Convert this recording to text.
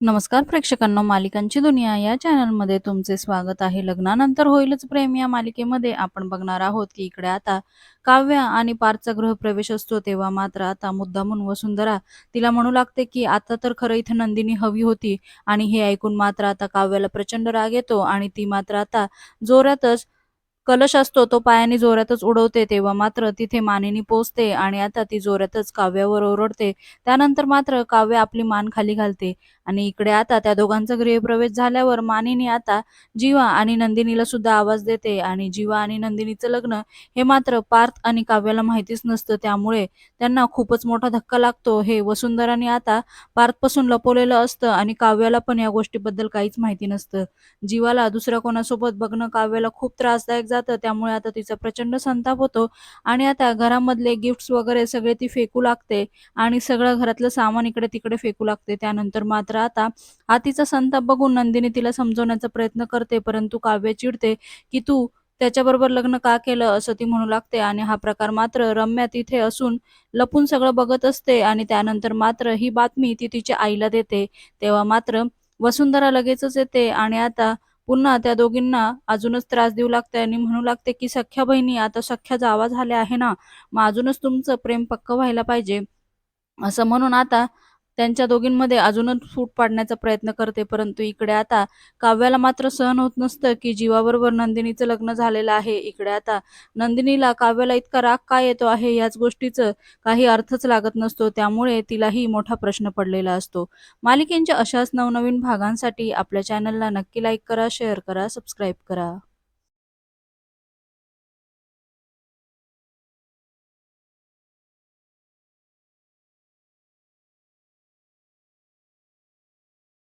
नमस्कार प्रेक्षकांना मालिकांची दुनिया या चॅनलमध्ये तुमचे स्वागत आहे. लग्नानंतर होईलच प्रेम या मालिकेमध्ये. आपण बघणार आहोत की इकडे आता काव्य आणि पार्थचा गृहप्रवेश असतो तेव्हा मात्र आता मुद्दामून वसुंधरा तिला म्हणू लागते की आता तर खरं इथं नंदिनी हवी होती आणि हे ऐकून मात्र आता काव्याला प्रचंड राग येतो आणि ती मात्र आता जोरातच कलश असतो तो पायाने जोरातच उडवते तेव्हा मात्र तिथे मानेनी पोचते आणि आता ती जोरातच काव्यावर ओरडते. त्यानंतर मात्र काव्य आपली मान खाली घालते आणि इकडे आता त्या दोघांचा गृहप्रवेश झाल्यावर मानिनी आता जीवा आणि नंदिनीला सुद्धा आवाज देते. आणि जीवा आणि नंदिनीचं लग्न हे मात्र पार्थ आणि काव्याला माहितीच नसतं. त्यामुळे त्यांना खूपच मोठा धक्का लागतो. हे वसुंधराने आता पार्थपासून लपवलेलं असतं आणि काव्याला पण या गोष्टीबद्दल काहीच माहिती नसतं. जीवाला दुसऱ्या कोणासोबत बघणं काव्याला खूप त्रासदायक जातं. त्यामुळे आता तिचा प्रचंड संताप होतो आणि आता घरामधले गिफ्ट्स वगैरे सगळे ती फेकू लागते आणि सगळं घरातलं सामान इकडे तिकडे फेकू लागते. त्यानंतर मात्र आता आतीचा संताप बघून नंदिनी तिला समजवण्याचा प्रयत्न करते परंतु काव्य चिडते की तू त्याच्याबरोबर लग्न का केलं असं ती म्हणू लागते आणि हा प्रकार मात्र रम्या तिथे असून लपून सगळं बघत असते आणि त्यानंतर मात्र ही बातमी ती तिच्या आईला देते. तेव्हा मात्र वसुंधरा लगेचच येते आणि आता पुन्हा त्या दोघींना अजूनच त्रास देऊ लागते आणि म्हणू लागते की सख्या बहिणी आता सख्या जावा झाल्या आहे ना मग अजूनच तुमचं प्रेम पक्क व्हायला पाहिजे. असं म्हणून आता त्यांच्या दोघींमध्ये अजूनच फूट पाडण्याचा प्रयत्न करते परंतु इकडे आता काव्याला मात्र सहन होत नसतं की जीवाबरोबर नंदिनीचं लग्न झालेलं आहे. इकडे आता नंदिनीला काव्याला इतका राग का येतो आहे? याच गोष्टीचं काही अर्थच लागत नसतो. त्यामुळे तिलाही मोठा प्रश्न पडलेला असतो. मालिकेंच्या अशाच नवनवीन भागांसाठी आपल्या चॅनलला नक्की लाईक करा शेअर करा सबस्क्राईब करा.